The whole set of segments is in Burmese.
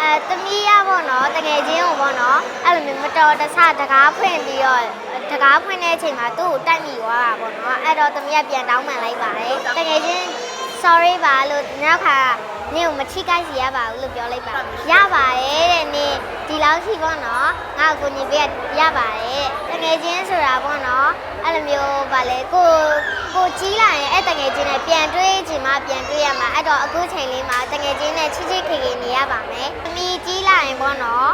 အဲသမီးရပေါ့နော်တကယ်ချင်းကိုပေါ့နော်အဲ့လိုမျိုးမတော်တဆတကားဖွင့်ပြီးတော့တကားဖွင့်တဲ့အချိန်မှာသူ့ကိုတိုက်မိသွားတာပေါ့နော်အဲ့တော့သမီးကပြန်တောင်းပန်လိုက်ပါတယ်တကယ်ချင်း sorry ပါလို့နောက်ခါ နင့်ကိုမချိကိုက်စီရပါဘူးလို့ပြောလိုက်ပါရပါတယ်တဲ့နင်ဒီလောက်ရှိပေါ့နော်ငါ့ကိုကိုညီပေးရပါတယ်တကယ်ချင်းဆိုတာပေါ့နော်အဲ့လိုမျိုးဗာလေကိုကိုကြီးလာရင်အဲ့တကယ်ချင်းနဲ့ပြန်တွေးချင်မှပြန်တွေးရမှာအဲ့တော့အခုချိန်လေးမှာတကယ်ချင်းနဲ့ချိချိခေခေနေရပါမယ်သမီးကြီးလာရင်ပေါ့နော်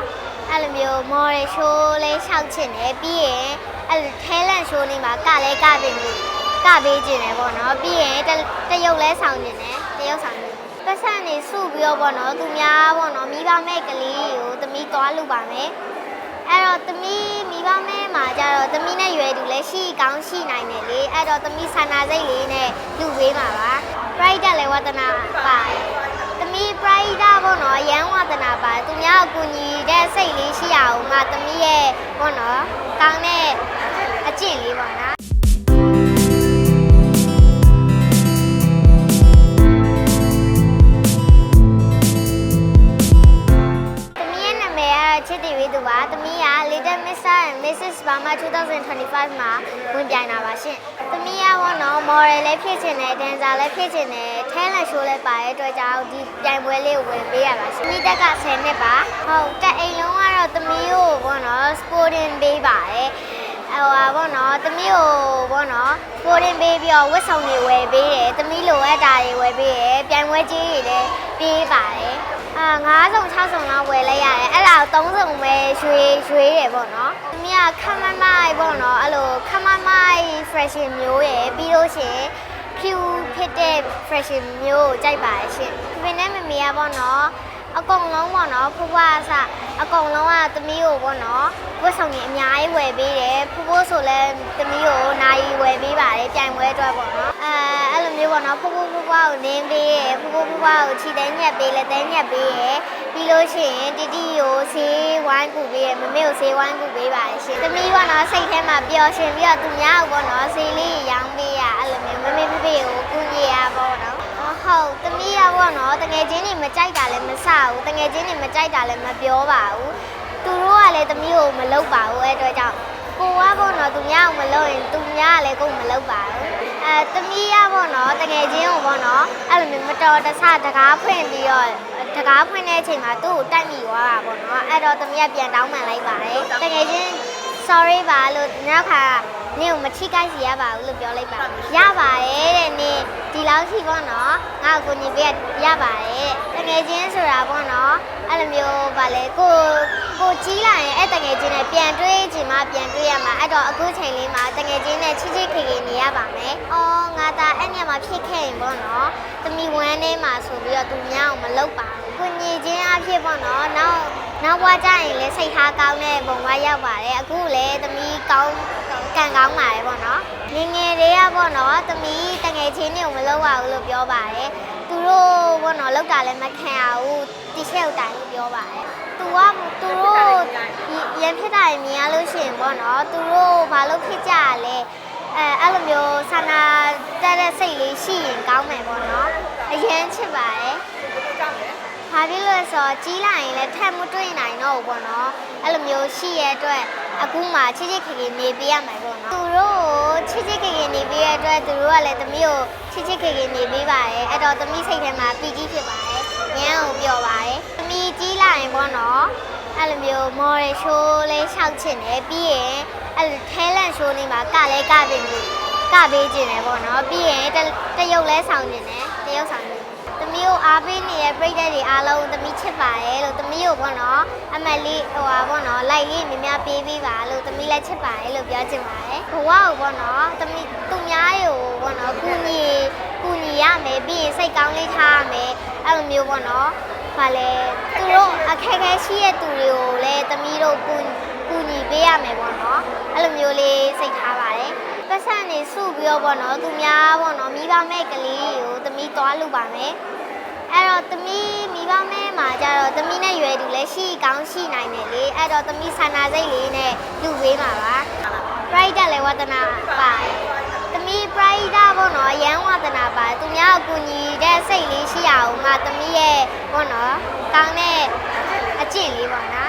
အဲ့လိုမျိုး model show လေးရှောက်ချင်တယ်ပြီးရင်အဲ့လို talent show လေးမှာကလည်းကပင်လို့ကပေးခြင်းတယ်ပေါ့နော်ပြီးရင်တတရုပ်လဲဆောင်ခြင်းတယ်တရုပ်ဆောင်ခြင်း ပတ်စံနေစုပြီးတော့ပေါ့နော်သူများပေါ့နော်မိဘမဲ့ကလေးကိုသမီးသွားလူပါမယ်အဲ့တော့သမီးမိဘမဲ့မှာကြတော့သမီးနဲ့ရွယ်သူလည်းရှိကောင်းရှိနိုင်တယ်လေအဲ့တော့သမီးဆန္ဒစိတ်လေးနဲ့လူပေးမှာပါ pride လည်းဝတနာပါတယ်သမီး pride ပေါ့နော်ရန်ဝတနာပါသူများအကူညီတဲ့စိတ်လေးရှိရအောင်ငါသမီးရဲ့ပေါ့နော်ကောင်းတဲ့အကျင့်လေးပေါ့နော် ချစ်တီဝေးသူပါသမီးက Little Mr. and Mrs. Burma 2025မှာဝင်ပြိုင်တာပါရှင်သမီးကဘောနော် model လည်းဖြစ်ချင်တယ် dancer လည်းဖြစ်ချင်တယ် talent show လည်းပါတဲ့အတွက်ကြောင့်ဒီပြိုင်ပွဲလေးကိုဝင်ပေးရပါရှင်သမီးတက်က10နှစ်ပါဟုတ်တက်အိမ်လုံးကတော့သမီးကိုဘောနော် sporting ပေးပါတယ်ဟိုပါဘောနော်သမီးကိုဘောနော် sporting ပေးပြီးတော့ဝတ်ဆောင်တွေဝယ်ပေးတယ်သမီးလိုအပ်တာတွေဝယ်ပေးတယ်ပြိုင်ပွဲကြီးတွေလည်းပေးပါတယ်အာ 9စုံ6စုံလောက်ဝယ်လိုက်ရတယ်အဲ့ဒါကို3စုံပဲရွှေရွှေတယ်ပေါ့နော်။သမီးကခမမိုက်ပေါ့နော်အဲ့လိုခမမိုက် fashion မျိုးရယ်ပြီးလို့ရှိရင် Q ဖြစ်တဲ့ fashion မျိုးကိုကြိုက်ပါတယ်ရှင်။ဒီနေ့မမေကပေါ့နော်အကုန်လုံးပေါ့နော်ဖဖွားအစ အကုန်လုံးကသမီးကိုပေါ့နော်ဝတ်ဆောင်ကြီးအများကြီးဝယ်ပေးတယ်ဖဖိုးဆိုလဲသမီးကိုနိုင်ဝယ်ပေးပါတယ်ပြိုင်ပွဲအတွက်ပေါ့နော်အဲအဲ့လိုမျိုးပေါ့နော်ဖဖိုးဖဖွားကိုနင်းပေးရယ်ဖဖိုးဖဖွားကိုခြိတဲ့ညက်ပေးလက်တဲ့ညက်ပေးရယ်ပြီးလို့ရှိရင်တီတီကိုဆေးဝိုင်းကူပေးရယ်မမေကိုဆေးဝိုင်းကူပေးပါတယ်ရှင်သမီးပေါ့နော်စိတ်ထဲမှာပျော်ရွှင်ပြီးတော့သူများကိုပေါ့နော်ဆေးလေးရောင်းပေးရအဲ့လိုမျိုးမမေဖေဖေကိုကူညီရပေါ့နော် ဟုတ် သမီးရပေါ့နော်တငယ်ချင်းတွေမကြိုက်တာလည်းမဆဘူးတငယ်ချင်းတွေမကြိုက်တာလည်းမပြောပါဘူးသူတို့ကလည်းသမီးကိုမလုပ်ပါဘူးအဲ့အတွက်ကြောင့်ကိုကပေါ့နော်သူများကိုမလုပ်ရင်သူများကလည်းကိုယ်မလုပ်ပါဘူးအဲသမီးရပေါ့နော်တငယ်ချင်းကိုပေါ့နော်အဲ့လိုမျိုးမတော်တဆတကားဖွင့်ပြီးတော့တကားဖွင့်တဲ့အချိန်မှာသူ့ကိုတိုက်မိသွားတာပေါ့နော်အဲ့တော့သမီးကပြန်တောင်းပန်လိုက်ပါတယ်တငယ်ချင်း sorry ပါလို့နောက်ခါ နင့်ကိုမချိကိုက်စီရပါဘူးလို့ပြောလိုက်ပါရပါတယ်တဲ့နင်ဒီလောက်ရှိပေါ့နော်ငါ့ကိုကိုညီပေးရပါတယ်တဲ့တကယ်ချင်းဆိုတာပေါ့နော်အဲ့လိုမျိုးဗာလေကိုကိုကြီးလာရင်အဲ့တကယ်ချင်းနဲ့ပြန်တွေးချင်မှပြန်တွေးရမှာအဲ့တော့အခုချိန်လေးမှာတကယ်ချင်းနဲ့ချိချိခေခေနေရပါမယ်အော်ငါသာအဲ့ညမှာဖြစ်ခဲ့ရင်ပေါ့နော်သမီးဝမ်းထဲမှာဆိုပြီးတော့သူများကိုမလုပ်ပါဘူးကိုညီချင်းအဖြစ်ပေါ့နော်နောက်နောက်ဘွားကြရင်လည်းစိတ်ထားကောင်းတဲ့ပုံကရောက်ပါတယ်အခုလည်းသမီးကောင်း ကံကောင်းပါတယ်ပေါ့နော်ငယ်ငယ်လေးကပေါ့နော်သမီးတငယ်ချင်းတွေကိုမလုပ်ပါဘူးလို့ပြောပါတယ်သူတို့ပေါ့နော်လောက်တာလည်းမခံရဘူးတီရှပ်တိုင်လို့ပြောပါတယ်သူကသူတို့ရန်ဖြစ်တာရင်မြင်ရလို့ရှိရင်ပေါ့နော်သူတို့ဘာလို့ဖြစ်ကြရလဲအဲအဲ့လိုမျိုးဆန္ဒတက်တဲ့စိတ်လေးရှိရင်ကောင်းမယ်ပေါ့နော်အရင်ချစ်ပါတယ်ဘာဖြစ်လို့လဲဆိုတော့ကြီးလာရင်လည်းထပ်မတွေ့နိုင်တော့ဘူးပေါ့နော်အဲ့လိုမျိုးရှိရဲ့အတွက် အခုမှချစ်ချစ်ခင်ခင်နေပေးရမှာပေါ့နော်သူတို့ကိုချစ်ချစ်ခင်ခင်နေပေးရတဲ့အတွက်သူတို့ကလည်းသမီးကိုချစ်ချစ်ခင်ခင်နေပေးပါတယ်အဲ့တော့သမီးစိတ်ထဲမှာပီတိဖြစ်ပါတယ်ညံကိုပြောပါတယ်သမီးကြီးလာရင်ပေါ့နော်အဲ့လိုမျိုး model show လေးရှောက်ချင်တယ်ပြီးရင်အဲ့လို talent show လေးမှာကလည်းကပင်လို့ကပေးခြင်းတယ်ပေါ့နော်ပြီးရင်တတရုပ်လဲဆောင်ခြင်းတယ်တရုပ်ဆောင်ခြင်း သမီးကိုအားပေးနေတဲ့ပရိသတ်တွေအားလုံးသမီးချစ်ပါတယ်လို့သမီးကိုပေါ့နော်အမတ်လေးဟိုပါပေါ့နော်လိုက်လေးများများပေးပေးပါလို့သမီးလည်းချစ်ပါတယ်လို့ပြောချင်ပါတယ်ဘဝကိုပေါ့နော်သမီးသူများကိုပေါ့နော်ကူညီကူညီရမယ်ပြီးရင်စိတ်ကောင်းလေးထားရမယ်အဲ့လိုမျိုးပေါ့နော်ဘာလဲသူတို့အခက်အခဲရှိတဲ့သူတွေကိုလည်းသမီးတို့ကူကူညီပေးရမယ်ပေါ့နော်အဲ့လိုမျိုးလေးစိတ်ထားပါတယ်ပတ်စံနေစုပြီးတော့ပေါ့နော်သူများပေါ့နော်မိဘမဲ့ကလေးကိုသမီးသွားလူပါမယ် အဲ့တော့သမီးမိဘမဲ့မှာကြတော့သမီးနဲ့ရွယ်သူလည်းရှိကောင်းရှိနိုင်တယ်လေအဲ့တော့သမီးဆန္ဒစိတ်လေးနဲ့လူပေးမှာပါ pride လည်းဝတနာပါတယ်သမီး pride ပေါ့နော်ရန်ဝတနာပါသူများကိုကူညီတဲ့စိတ်လေးရှိရအောင်ငါသမီးရဲ့ပေါ့နော်ကောင်းတဲ့ကျင့်လေးပေါ့နော်